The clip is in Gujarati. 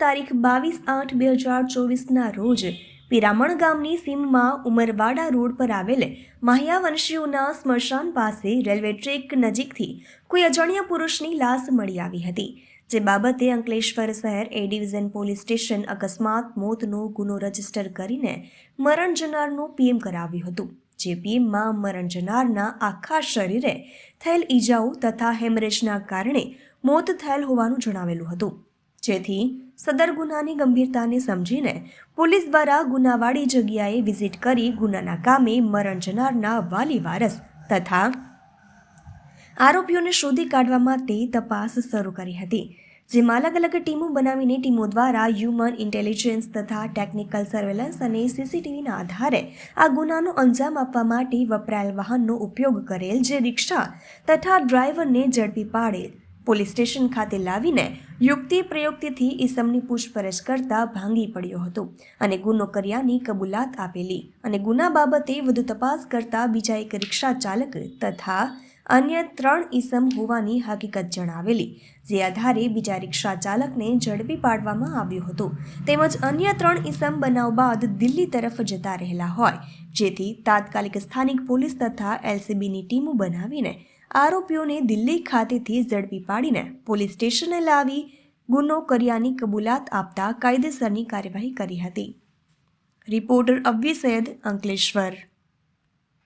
તારીખ બાવીસ આઠ બે હજાર ચોવીસના રોજ પિરામણ ગામની સીમમાં ઉમરવાડા રોડ પર આવેલ માહ્યાવંશીઓના સ્મશાન પાસે રેલવે ટ્રેક નજીકથી કોઈ અજાણ્યા પુરુષની લાશ મળી આવી હતી. જે બાબતે અંકલેશ્વર શહેર એ ડિવિઝન પોલીસ સ્ટેશન અકસ્માત, મોતનો ગુનો રજિસ્ટર કરીને મરણ જનારનું પીએમ કરાવ્યું હતું. જે પીએમમાં મરણ જનારના આખા શરીરે થયેલ ઈજાઓ તથા હેમરેજના કારણે મોત થયેલ હોવાનું જણાવેલું હતું. જેથી સદર ગુનાની ગંભીરતાને સમજીને પોલીસ દ્વારા ગુનાવાળી જગ્યાએ વિઝિટ કરી ગુનાના કામે મરણ જનારના વાલી વારસ તથા આરોપીઓને શોધી કાઢવા માટે તપાસ શરૂ કરી હતી. જેમાં અલગ અલગ ટીમો બનાવીને ટીમો દ્વારા હ્યુમન ઇન્ટેલિજન્સ તથા ટેકનિકલ સર્વેલન્સ અને સીસીટીવીના આધારે આ ગુનાનો અંજામ આપવા માટે વપરાયેલ વાહનનો ઉપયોગ કરેલ જે રિક્ષા તથા ડ્રાઈવરને ઝડપી પાડેલ પોલીસ સ્ટેશન ખાતે લાવીને યુક્તિ પ્રયુક્તિથી ઈસમની પૂછપરછ કરતા ભાંગી પડ્યો હતો અને ગુનો કર્યાની કબૂલાત આપેલી અને ગુના બાબતે વધુ તપાસ કરતા બીજા એક રિક્ષા ચાલક તથા અન્ય ત્રણ ઈસમ હોવાની હકીકત જણાવેલી, જે આધારે બીજા રિક્ષા ચાલકને ઝડપી પાડવામાં આવ્યો હતો. તેમજ અન્ય ત્રણ ઈસમ બનાવ બાદ દિલ્હી તરફ જતા રહેલા હોય, જેથી તાત્કાલિક સ્થાનિક પોલીસ તથા એલસીબીની ટીમો બનાવીને આરોપીઓને દિલ્હી ખાતેથી ઝડપી પાડીને પોલીસ સ્ટેશને લાવી ગુનો કર્યાની કબૂલાત આપતા કાયદેસરની કાર્યવાહી કરી હતી. રિપોર્ટર અબ્વી સૈયદ અંકલેશ્વર.